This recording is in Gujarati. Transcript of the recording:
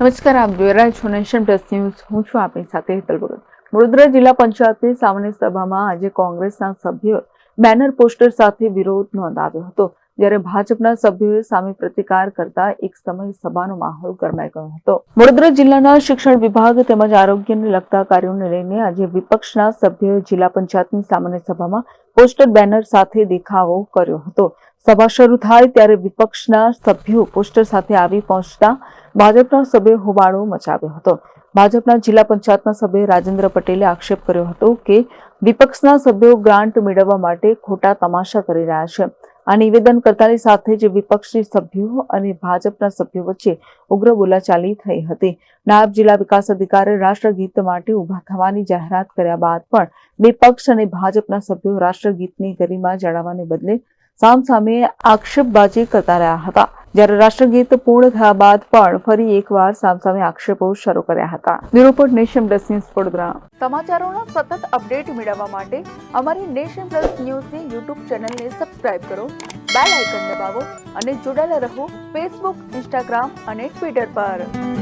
નમસ્કાર, આપ જોઈ રહ્યા છો નેશન પ્લસ ન્યૂઝ. હું છું આપની સાથે હેતલ ભગત વડોદરા જિલ્લા પંચાયતની સામાન્ય સભામાં આજે કોંગ્રેસના સભ્યોએ બેનર પોસ્ટર સાથે વિરોધ નોંધાવ્યો હતો. જ્યારે ભાજપના સભ્યોએ સામે પ્રતિકાર કરતા એક સમય સભાનો માહોલ ગરમાઈ ગયો હતો. વડોદરા જિલ્લાના શિક્ષણ વિભાગ તેમજ આરોગ્યને લગતા કાર્યોને લઈને આજે વિપક્ષના સભ્યોએ જિલ્લા પંચાયતની સામાન્ય સભામાં પોસ્ટર, બેનર સાથે દેખાવો કર્યો હતો. સભા શરૂ થાય ત્યારે વિપક્ષના સભ્યો પોસ્ટર સાથે આવી પહોંચતા ભાજપના સભ્યો હોબાળો મચાવ્યો હતો. ભાજપના જિલ્લા પંચાયતના સભ્ય રાજેન્દ્ર પટેલે આક્ષેપ કર્યો હતો કે વિપક્ષના સભ્યો ગ્રાન્ટ મેળવવા માટે ખોટા તમાશા કરી રહ્યા છે. આ નિવેદન કરતાની સાથે જ વિપક્ષી સભ્યો અને ભાજપના સભ્યો વચ્ચે ઉગ્ર બોલાચાલી થઈ હતી. નાયબ જિલ્લા વિકાસ અધિકારી રાષ્ટ્રગીત માટે ઊભા થવાની જાહેરાત કર્યા બાદ પણ વિપક્ષ અને ભાજપના સભ્યો રાષ્ટ્રગીતની ગરિમા જાળવવાને બદલે સામસામે આક્ષેપબાજી કરતા રહ્યા હતા. જ્યારે રાષ્ટ્રગીત પૂર્ણ થયા બાદ પણ ફરી એકવાર સામસામે આક્ષેપો શરૂ કર્યા હતા. Bureau nation plus news Vadodara. સમાચારોના સતત અપડેટ મેળવવા માટે અમારી નેશન પ્લસ ન્યૂઝની યુટ્યુબ ચેનલને સબસ્ક્રાઇબ કરો, બેલ આઇકન દબાવો અને જોડાયેલા રહો ફેસબુક, ઇન્સ્ટાગ્રામ અને ટ્વિટર પર.